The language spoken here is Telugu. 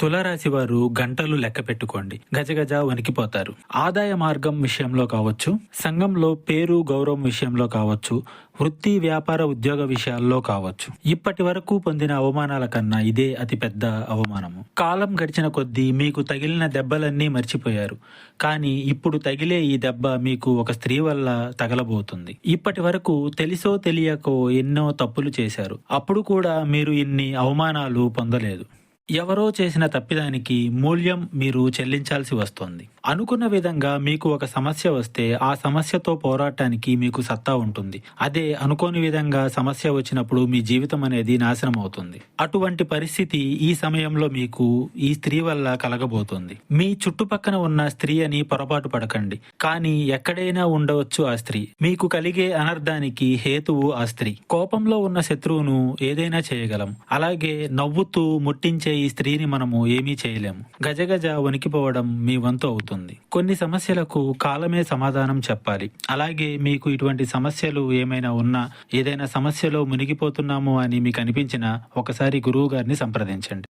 తులారాశి వారు గంటలు లెక్క పెట్టుకోండి. గజగజ వణికిపోతారు. ఆదాయ మార్గం విషయంలో కావచ్చు సంఘంలో పేరు గౌరవం విషయంలో కావచ్చు వృత్తి వ్యాపార ఉద్యోగ విషయాల్లో కావచ్చు. ఇప్పటి వరకు పొందిన అవమానాల కన్నా ఇదే అతి పెద్ద అవమానము. కాలం గడిచిన కొద్దీ మీకు తగిలిన దెబ్బలన్నీ మర్చిపోయారు. కానీ ఇప్పుడు తగిలే ఈ దెబ్బ మీకు ఒక స్త్రీ వల్ల తగలబోతుంది. ఇప్పటి వరకు తెలిసో తెలియకో ఎన్నో తప్పులు చేశారు. అప్పుడు కూడా మీరు ఇన్ని అవమానాలు పొందలేదు. ఎవరో చేసిన తప్పిదానికి మూల్యం మీరు చెల్లించాల్సి వస్తుంది. అనుకున్న విధంగా మీకు ఒక సమస్య వస్తే ఆ సమస్యతో పోరాటానికి మీకు సత్తా ఉంటుంది. అదే అనుకోని విధంగా సమస్య వచ్చినప్పుడు మీ జీవితం అనేది నాశనం అవుతుంది అటువంటి పరిస్థితి ఈ సమయంలో మీకు ఈ స్త్రీ వల్ల కలగబోతుంది. మీ చుట్టుపక్కన ఉన్న స్త్రీ అని పొరపాటు పడకండి. కానీ ఎక్కడైనా ఉండవచ్చు ఆ స్త్రీ. మీకు కలిగే అనర్థానికి హేతువు ఆ స్త్రీ. కోపంలో ఉన్న శత్రువును ఏదైనా చేయగలం. అలాగే నవ్వుతూ ముట్టించే ఈ స్త్రీని మనము ఏమీ చేయలేము. గజగజ వణికిపోవడం మీ వంతు అవుతుంది. కొన్ని సమస్యలకు కాలమే సమాధానం చెప్పాలి. అలాగే మీకు ఇటువంటి సమస్యలు ఏమైనా ఉన్నా ఏదైనా సమస్యలో మునిగిపోతున్నాము అని మీకు అనిపించినా ఒకసారి గురువు గారిని సంప్రదించండి.